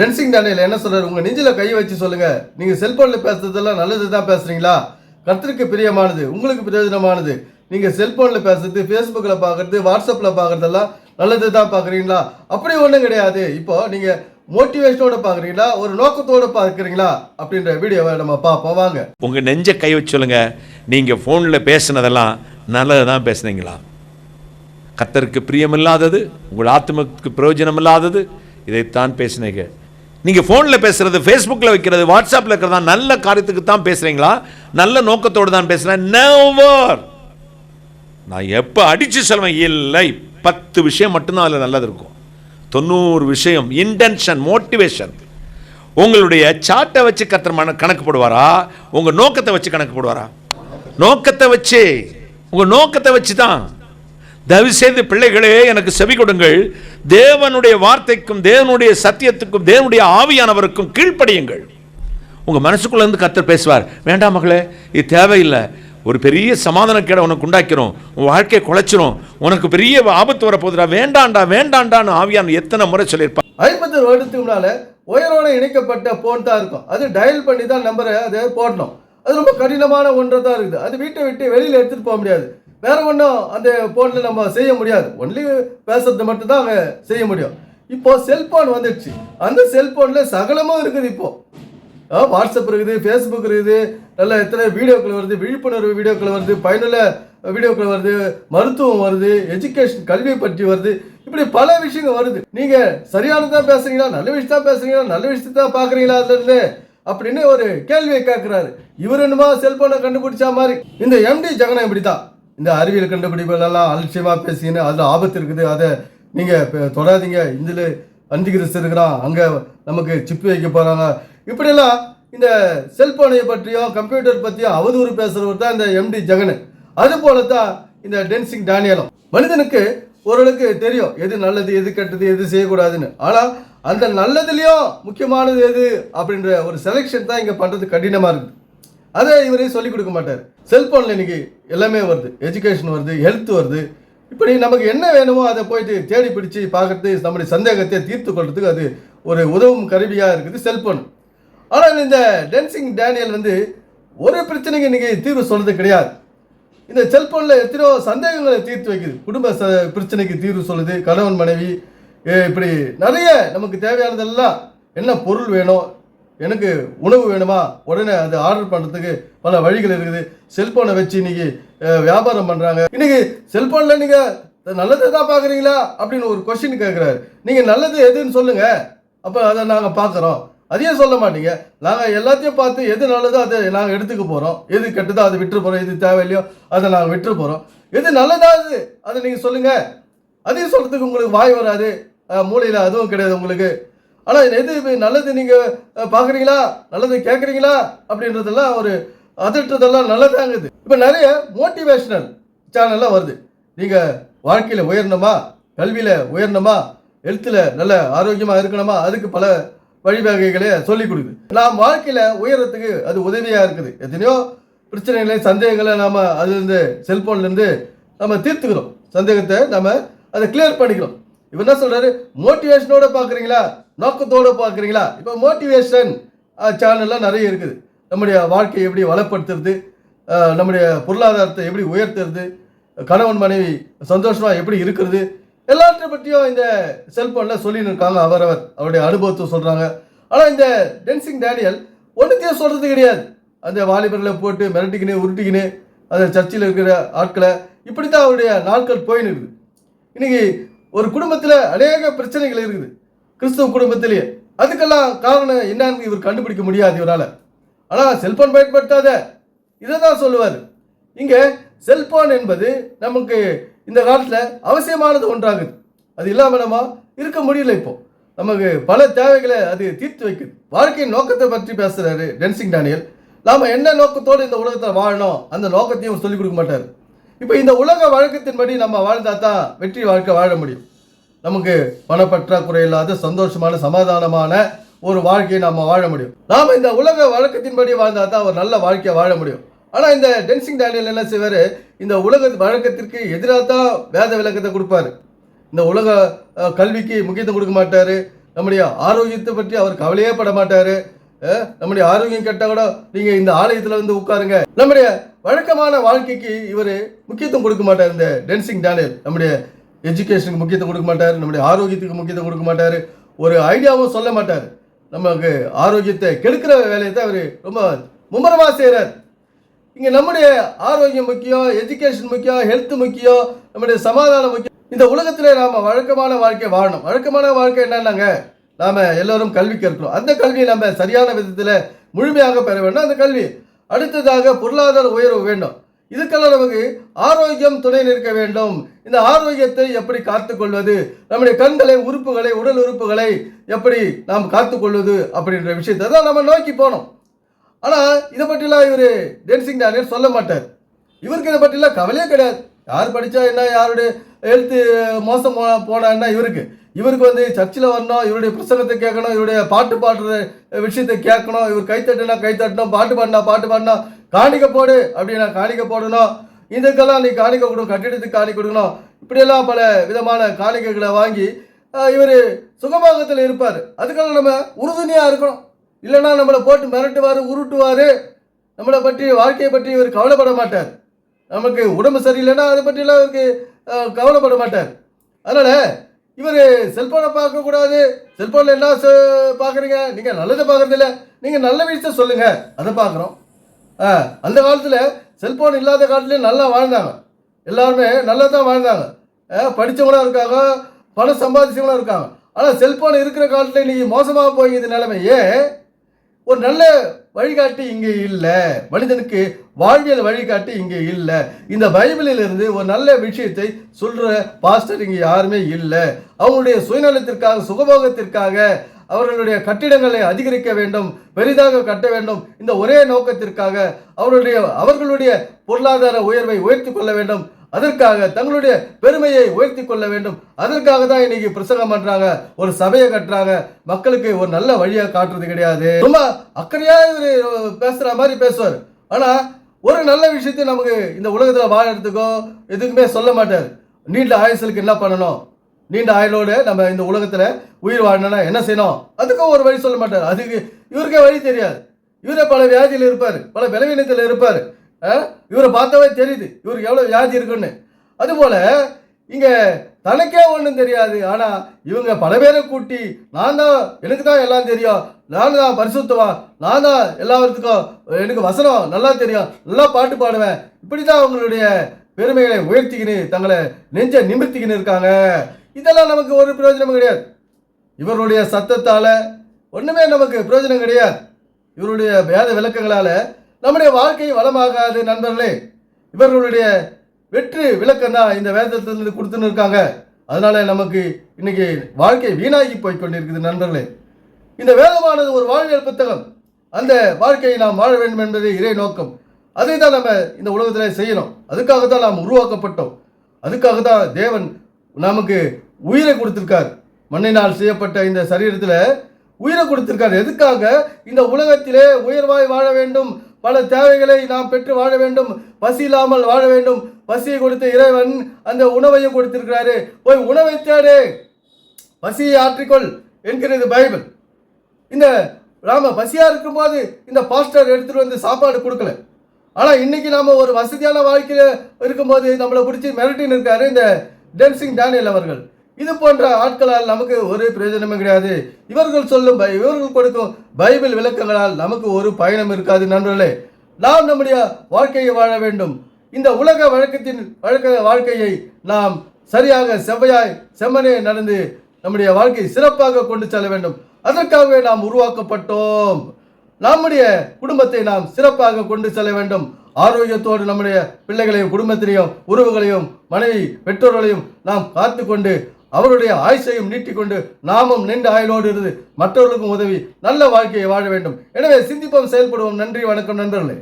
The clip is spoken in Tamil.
டென்சிங் டேனியல் என்ன சொல்றாரு? உங்க நெஞ்சில கை வச்சு சொல்லுங்க. நீங்க செல்போன்ல பேசுறதெல்லாம் நல்லது தான் பேசுறீங்களா? கர்த்தருக்கு பிரியமானது உங்களுக்கு பிரயோஜனமானது. நீங்க செல்போன்ல பேசுறது ஃபேஸ்புக்ல பாக்குறது வாட்ஸ்அப்ல பாக்குறதெல்லாம் நல்லது தான் பார்க்குறீங்களா அப்படி ஒன்றும் கிடையாது. இப்போ நீங்க மோட்டிவேஷனோட பார்க்குறீங்களா ஒரு நோக்கத்தோட பார்க்குறீங்களா அப்படின்ற வீடியோவை நம்ம பார்ப்போம். வாங்க. உங்கள் நெஞ்ச கை வச்சு சொல்லுங்க. நீங்கள் ஃபோனில் பேசுனதெல்லாம் நல்லது தான் பேசுனீங்களா? கத்தருக்கு பிரியமில்லாதது உங்கள் ஆத்மக்கு பிரயோஜனம் இல்லாதது இதைத்தான் பேசினீங்க. நீங்கள் ஃபோனில் பேசுகிறது ஃபேஸ்புக்கில் வைக்கிறது வாட்ஸ்அப்பில் இருக்கிறதா நல்ல காரியத்துக்கு தான் பேசுகிறீங்களா நல்ல நோக்கத்தோடு தான் பேசுகிறேன் நெவர் நான் எப்போ அடித்து சொல்வேன்? இல்லை. பத்து விஷயம் மட்டும்தான் அதில் நல்லது இருக்கும். தொண்ணூறு விஷயம். இன்டென்ஷன் மோட்டிவேஷன் உங்களுடைய சாட்டை வச்சு கத்திரமான கணக்குப்படுவாரா கணக்கு போடுவாரா? உங்கள் நோக்கத்தை வச்சு கணக்கு போடுவாரா? நோக்கத்தை வச்சு. உங்கள் நோக்கத்தை வச்சு தான் தயவு செய்து பிள்ளைகளே எனக்கு செவி கொடுங்கள். தேவனுடைய வார்த்தைக்கும் தேவனுடைய சத்தியத்துக்கும் தேவனுடைய ஆவியானவருக்கும் கீழ்ப்படியுங்கள். உங்கள் மனசுக்குள்ளேருந்து கத்தர் பேசுவார் வேண்டாம் மகளே இது தேவையில்லை. ஒரு பெரிய சமாதான கேட உனக்கு உண்டாக்கிறோம். உன் வாழ்க்கையை குலைச்சிரும். உனக்கு பெரிய ஆபத்து வரப்போகுதுடா. வேண்டாண்டா வேண்டாண்டான்னு ஆவியான் எத்தனை முறை சொல்லியிருப்பான் ஐம்பது வருடத்துக்கு முன்னால இணைக்கப்பட்ட போன் தான் இருக்கும். அது டயல் பண்ணி தான் நம்பரை அதை போடணும். அது ரொம்ப கடினமான ஒன்றை தான் இருக்குது. அது வீட்டை விட்டு வெளியில் எடுத்துகிட்டு போக முடியாது. வேற ஒன்றும் அந்த போனில் நம்ம செய்ய முடியாது. ஒன்லி பேசுறது மட்டும் தான் அங்கே செய்ய முடியும். இப்போ செல்போன் வந்துடுச்சு. அந்த செல்போனில் சகலமும் இருக்குது இப்போ. வாட்ஸ்அப் இருக்குது ஃபேஸ்புக் இருக்குது. நல்ல எத்தனை வீடியோக்கள் வருது விழிப்புணர்வு வீடியோக்கள் வருது பயனுள்ள வீடியோக்கள் வருது மருத்துவம் வருது எஜுகேஷன் கல்வி பற்றி வருது. இப்படி பல விஷயங்கள் வருது. நீங்க தான் பேசுறீங்களா? நல்ல விஷயம் தான் பேசுறீங்களா? நல்ல விஷயத்தை தான் பார்க்குறீங்களா அதுலேருந்து அப்படின்னு ஒரு கேள்வியை கேட்குறாரு இவர் என்னமா செல்போனை கண்டுபிடிச்சா மாதிரி. இந்த எம்டி ஜெகனம் இப்படி தான் இந்த அறிவியல் கண்டுபிடிப்புகள்லாம் அலட்சியமாக பேசிக்கின்னு அதில் ஆபத்து இருக்குது. அதை நீங்கள் தொடாதீங்க. இதில் அந்திகிறிஸ்து இருக்கிறான். அங்கே நமக்கு சிப்பு வைக்க போகிறாங்க இப்படிலாம் இந்த செல்போனை பற்றியும் கம்ப்யூட்டர் பற்றியும் அவதூறு பேசுகிறவர் தான் இந்த எம்டி ஜெகன். அது போல தான் இந்த டென்சிங் டேனியலும். மனிதனுக்கு ஓரளவுக்கு தெரியும் எது நல்லது எது கெட்டது எது செய்யக்கூடாதுன்னு. ஆனால் அந்த நல்லதுலேயும் முக்கியமானது எது அப்படின்ற ஒரு செலெக்ஷன் தான் இங்கே பண்ணுறது கடினமாக இருக்குது. அதை இவரே சொல்லிக் கொடுக்க மாட்டார். செல்போனில் இன்றைக்கி எல்லாமே வருது. எஜுகேஷன் வருது ஹெல்த் வருது. இப்படி நமக்கு என்ன வேணுமோ அதை போயிட்டு தேடி பிடிச்சி பார்க்கறது நம்முடைய சந்தேகத்தை தீர்த்து கொள்றதுக்கு அது ஒரு உதவும் கருவியாக இருக்குது செல்போன். ஆனால் இந்த டென்சிங் டேனியல் வந்து ஒரு பிரச்சனைக்கு இன்றைக்கி தீர்வு சொல்கிறது கிடையாது. இந்த செல்போனில் எத்தனையோ சந்தேகங்களை தீர்த்து வைக்குது. குடும்ப ச பிரச்சனைக்கு தீர்வு சொல்லுது கணவன் மனைவி இப்படி நிறைய நமக்கு தேவையானதெல்லாம் என்ன பொருள் வேணும் எனக்கு உணவு வேணுமா? உடனே அது ஆர்டர் பண்ணுறதுக்கு பல வழிகள் இருக்குது. செல்போனை வச்சு இன்னைக்கு வியாபாரம் பண்ணுறாங்க இன்னைக்கு செல்போனில் நீங்கள் நல்லது தான் பார்க்குறீங்களா? அப்படின்னு ஒரு கொஸ்டின் கேட்குறாரு நீங்கள் நல்லது எதுன்னு சொல்லுங்கள் அப்போ அதை நாங்கள் பார்க்குறோம். அதையும் சொல்ல மாட்டீங்க. நாங்கள் எல்லாத்தையும் பார்த்து எது நல்லதோ அதை நாங்கள் எடுத்துக்க போகிறோம் எது கெட்டதோ அதை விட்டுரு போகிறோம் எது தேவையில்லையோ அதை நாங்கள் விட்டுரு போகிறோம் எது நல்லதா அது? அதை நீங்கள் சொல்லுங்கள் அதையும் சொல்கிறதுக்கு உங்களுக்கு வாய் வராது. மூளையில் அதுவும் கிடையாது உங்களுக்கு. ஆனால் எது நல்லது நீங்கள் பார்க்குறீங்களா நல்லது கேட்குறீங்களா அப்படின்றதெல்லாம் ஒரு அதட்டுறதெல்லாம் நல்லதாங்குது இப்போ நிறைய மோட்டிவேஷ்னல் சேனல்லாம் வருது. நீங்கள் வாழ்க்கையில் உயரணுமா கல்வியில் உயரணுமா ஹெல்த்தில் நல்ல ஆரோக்கியமாக இருக்கணுமா? அதுக்கு பல வழிவகைகளை சொல்லிக் கொடுக்குது. நாம் வாழ்க்கையில் உயரத்துக்கு அது உதவியாக இருக்குது. எத்தனையோ பிரச்சனைகளை சந்தேகங்களை நாம் அதுலேருந்து செல்ஃபோன்லேருந்து நம்ம தீர்த்துக்கிறோம். சந்தேகத்தை நம்ம அதை கிளியர் பண்ணிக்கிறோம். இவர் என்ன சொல்றாரு மோட்டிவேஷனோட பார்க்குறீங்களா? நோக்கத்தோட பார்க்குறீங்களா? இப்போ மோட்டிவேஷன் சேனல்லாம் நிறைய இருக்குது. நம்முடைய வாழ்க்கையை எப்படி வளப்படுத்துறது நம்முடைய பொருளாதாரத்தை எப்படி உயர்த்துறது கணவன் மனைவி சந்தோஷமாக எப்படி இருக்கிறது எல்லாற்றை பற்றியும் இந்த செல்போனில் சொல்லின்னு இருக்காங்க அவரவர். அவருடைய அனுபவத்தை சொல்கிறாங்க ஆனால் இந்த டென்சிங் டேனியல் ஒன்றுத்தையும் சொல்கிறது கிடையாது. அந்த வாலிபர்களை போட்டு மிரட்டிக்கினு உருட்டிக்கினு அந்த சர்ச்சில் இருக்கிற ஆட்களை இப்படி தான் அவருடைய நாட்கள் போயின்னு இருக்குது இன்றைக்கி ஒரு குடும்பத்தில் அநேக பிரச்சனைகள் இருக்குது. கிறிஸ்துவ குடும்பத்திலேயே. அதுக்கெல்லாம் காரணம் என்னன்னு இவர் கண்டுபிடிக்க முடியாது இவரால். ஆனால் செல்போன் பயன்படுத்தாத. இதை தான் சொல்லுவார். இங்கே செல்போன் என்பது நமக்கு இந்த காலத்தில் அவசியமானது ஒன்றாகுது. அது இல்லாமல் நம்ம இருக்க முடியல இப்போ. நமக்கு பல தேவைகளை அது தீர்த்து வைக்குது. வாழ்க்கையின் நோக்கத்தை பற்றி பேசுகிறாரு டென்சிங் டேனியல். நாம் என்ன நோக்கத்தோடு இந்த உலகத்தில் வாழணும்? அந்த நோக்கத்தையும் சொல்லிக் கொடுக்க மாட்டார். இப்போ இந்த உலக வழக்கத்தின்படி நம்ம வாழ்ந்தா தான் வெற்றி வாழ்க்கை வாழ முடியும். நமக்கு பணப்பற்றாக்குறை இல்லாத சந்தோஷமான சமாதானமான ஒரு வாழ்க்கையை நம்ம வாழ முடியும். நாம் இந்த உலக வழக்கத்தின்படி வாழ்ந்தா தான் ஒரு நல்ல வாழ்க்கையை வாழ முடியும். ஆனால் இந்த டென்சிங் டேனியல் என்ன செய்வார்? இந்த உலக வழக்கத்திற்கு எதிராக தான் வேத விளக்கத்தை கொடுப்பாரு. இந்த உலக கல்விக்கு முக்கியத்துவம் கொடுக்க மாட்டாரு. நம்முடைய ஆரோக்கியத்தை பற்றி அவர் கவலையே பட மாட்டார். நம்முடைய ஆரோக்கியம் கேட்டால் கூட நீங்கள் இந்த ஆலயத்துல வந்து உட்காருங்க. நம்முடைய வழக்கமான வாழ்க்கைக்கு இவர் முக்கியத்துவம் கொடுக்க மாட்டார் இந்த டென்சிங் டேனியல். நம்முடைய எஜுகேஷனுக்கு முக்கியத்துவம் கொடுக்க மாட்டார் நம்முடைய ஆரோக்கியத்துக்கு முக்கியத்துவம் கொடுக்க மாட்டார். ஒரு ஐடியாவும் சொல்ல மாட்டார். நமக்கு ஆரோக்கியத்தை கெடுக்கிற வேலையை தான் அவர் ரொம்ப மும்முரமாக செய்கிறார் இங்கே நம்முடைய ஆரோக்கியம் முக்கியம் எஜுகேஷன் முக்கியம் ஹெல்த் முக்கியம் நம்முடைய சமாதானம் முக்கியம். இந்த உலகத்தில் நாம் வழக்கமான வாழ்க்கையை வாழணும். வழக்கமான வாழ்க்கை என்னன்னாங்க? நாம் எல்லோரும் கல்வி கற்கிறோம். அந்த கல்வியை நம்ம சரியான விதத்தில் முழுமையாக பெற வேண்டும். அந்த கல்வி. அடுத்ததாக பொருளாதார உயர்வு வேண்டும். இதுக்கெல்லாம் நமக்கு ஆரோக்கியம் துணை நிற்க வேண்டும். இந்த ஆரோக்கியத்தை எப்படி காத்துக்கொள்வது? நம்முடைய கண்களை உறுப்புகளை உடல் உறுப்புகளை எப்படி நாம் காத்துக்கொள்வது அப்படின்ற விஷயத்தை தான் நம்ம நோக்கி போனோம். ஆனால் இதை பற்றிலாம் இவர் டென்சிங் டேனியல் சொல்ல மாட்டார். இவருக்கு இதை பற்றிலாம் கவலையே கிடையாது. யார் படித்தா என்ன யாருடைய ஹெல்த்து மோசம் போனா போனான்னா இவருக்கு. இவருக்கு வந்து சர்ச்சில் வரணும் இவருடைய புஸ்தகத்தை கேட்கணும் இவருடைய பாட்டு பாடுற விஷயத்தை கேட்கணும் இவர் கைத்தட்டுனா கைத்தட்டணும் பாட்டு பாடினா பாட்டு பாடினா காணிக்க போடு அப்படின்னா காணிக்க போடணும். இதுக்கெல்லாம் நீ காணிக்க கொடுக்கணும் கட்டிடத்துக்கு காணி கொடுக்கணும். இப்படியெல்லாம் பல விதமான காணிக்கைகளை வாங்கி இவர் சுகபாகத்தில் இருப்பார். அதுக்கெல்லாம் நம்ம உறுதுணையாக இருக்கணும். இல்லைன்னா நம்மளை போட்டு மிரட்டுவார் உருட்டுவார். நம்மளை பற்றி வாழ்க்கையை பற்றி இவர் கவலைப்பட மாட்டார். நமக்கு உடம்பு சரியில்லைன்னா அதை பற்றிலாம் அவருக்கு கவலைப்பட மாட்டார். அதனால் இவர் செல்ஃபோனை பார்க்கக்கூடாது செல்ஃபோனில் என்ன பார்க்குறீங்க? நீங்கள் நல்லதை பார்க்குறதில்ல. நீங்கள் நல்ல விஷயத்தை சொல்லுங்கள் அதை பார்க்குறோம். அந்த காலத்தில் செல்ஃபோன் இல்லாத காலத்துலேயும் நல்லா வாழ்ந்தாங்க. எல்லாருமே நல்லா தான் வாழ்ந்தாங்க படித்தவங்களும் இருக்காங்க பணம் சம்பாதிச்சவங்களும் இருக்காங்க. ஆனால் செல்ஃபோன் இருக்கிற காலத்தில் நீ மோசமாக போயிருந்த நிலைமையே ஒரு நல்ல வழிகாட்டி இங்கே இல்லை. மனிதனுக்கு வாழ்வியல் வழிகாட்டி இங்கே இல்லை. இந்த பைபிளில் இருந்து ஒரு நல்ல விஷயத்தை சொல்கிற பாஸ்டர் இங்கே யாருமே இல்லை. அவங்களுடைய சுயநலத்திற்காக சுகபோகத்திற்காக அவர்களுடைய கட்டிடங்களை அதிகரிக்க வேண்டும் பெரிதாக கட்ட வேண்டும். இந்த ஒரே நோக்கத்திற்காக அவருடைய அவர்களுடைய பொருளாதார உயர்வை உயர்த்தி கொள்ள வேண்டும். அதற்காக தங்களுடைய பெருமையை உயர்த்தி கொள்ள வேண்டும். அதற்காக தான் இன்னைக்கு பிரசங்கம் பண்றாங்க. ஒரு சபையை கட்டுறாங்க. மக்களுக்கு ஒரு நல்ல வழியா காட்டுறது கிடையாது. ரொம்ப அக்கறையா பேசுற மாதிரி பேசுவார். ஆனா ஒரு நல்ல விஷயத்தை நமக்கு இந்த உலகத்துல வாழறதுக்கோ எதுக்குமே சொல்ல மாட்டார். நீண்ட ஆயுசலுக்கு என்ன பண்ணணும்? நீண்ட ஆயுளோடு நம்ம இந்த உலகத்தில் உயிர் வாழணும்னா என்ன செய்யணும்? அதுக்கும் ஒரு வழி சொல்ல மாட்டார். அதுக்கு இவருக்கே வழி தெரியாது. இவரே பல வியாதியில் இருப்பார். பல பலவீனத்தில் இருப்பார். இவரை பார்த்தாவே தெரியுது. இவருக்கு எவ்வளோ வியாதி இருக்குன்னு. அதுபோல் இங்கே தனக்கே ஒன்றும் தெரியாது. ஆனால் இவங்க பல பேரை கூட்டி நான் தான் எனக்கு தான் எல்லாம் தெரியும். நான் தான் பரிசுத்தவன். நான் தான் எல்லாத்துக்கும் எனக்கு வசனம் நல்லா தெரியும். நல்லா பாட்டு பாடுவேன். இப்படி தான் அவங்களுடைய பெருமைகளை உயர்த்திக்கின்னு தங்களை நெஞ்ச நிமிர்த்திக்கின்னு இருக்காங்க. இதெல்லாம் நமக்கு ஒரு பிரயோஜனமும் கிடையாது. இவருடைய சத்தத்தால் ஒன்றுமே நமக்கு பிரயோஜனம் கிடையாது. இவருடைய வேத விளக்கங்களால் நம்முடைய வாழ்க்கை வளமாகாது நண்பர்களே. இவர்களுடைய வெற்றி விளக்கம் தான் இந்த வேதத்திலிருந்து கொடுத்துன்னு இருக்காங்க. அதனால் நமக்கு இன்னைக்கு வாழ்க்கை வீணாகி போய் கொண்டிருக்குது நண்பர்களே. இந்த வேதமானது ஒரு வாழ்வியல் புத்தகம். அந்த வாழ்க்கையை நாம் வாழ வேண்டும் என்பதே இறை நோக்கம். அதை தான் நம்ம இந்த உலகத்தில் செய்யணும். அதுக்காக தான் நாம் உருவாக்கப்பட்டோம். அதுக்காக தான் தேவன் நமக்கு உயிரை கொடுத்துருக்கார். மண்ணினால் செய்யப்பட்ட இந்த சரீரத்தில் உயிரை கொடுத்திருக்கார். எதுக்காக? இந்த உலகத்திலே உயர்வாய் வாழ வேண்டும். பல தேவைகளை நாம் பெற்று வாழ வேண்டும். பசி இல்லாமல் வாழ வேண்டும். பசியை கொடுத்த இறைவன் அந்த உணவையும் கொடுத்திருக்கிறாரு. போய் உணவை தேடு. பசியை ஆற்றிக்கொள் என்கிறது பைபிள். இந்த நாம பசியா இருக்கும்போது இந்த பாஸ்டர் எடுத்துட்டு வந்து சாப்பாடு கொடுக்கல. ஆனால் இன்னைக்கு நாம் ஒரு வசதியான வாழ்க்கையில் இருக்கும்போது நம்மளை பிடிச்சி மிரட்டின்னு இருக்காரு இந்த டென்சிங் டேனியல் அவர்கள். இது போன்ற ஆட்களால் நமக்கு ஒரு பிரயோஜனமும் கிடையாது. இவர்கள் சொல்லும் பை- இவர்கள் கொடுக்கும் பைபிள் விளக்கங்களால் நமக்கு ஒரு பயணம் இருக்காது நண்பர்களே. நாம் நம்முடைய வாழ்க்கையை வாழ வேண்டும். இந்த உலக வழக்கத்தின் வழக்க வாழ்க்கையை நாம் சரியாக செவ்வையாய் செம்மனே நடந்து நம்முடைய வாழ்க்கையை சிறப்பாக கொண்டு செல்ல வேண்டும். அதற்காகவே நாம் உருவாக்கப்பட்டோம். நம்முடைய குடும்பத்தை நாம் சிறப்பாக கொண்டு செல்ல வேண்டும். ஆரோக்கியத்தோடு நம்முடைய பிள்ளைகளையும் குடும்பத்தினையும் உறவுகளையும் மனைவி பெற்றோர்களையும் நாம் காத்து கொண்டு அவருடைய ஆயுசையும் நீட்டிக்கொண்டு நாமும் நின்று ஆயுளோடு இருந்து மற்றவர்களுக்கும் உதவி நல்ல வாழ்க்கையை வாழ வேண்டும். எனவே சிந்திப்போம் செயல்படுவோம். நன்றி வணக்கம் நண்பர்களே.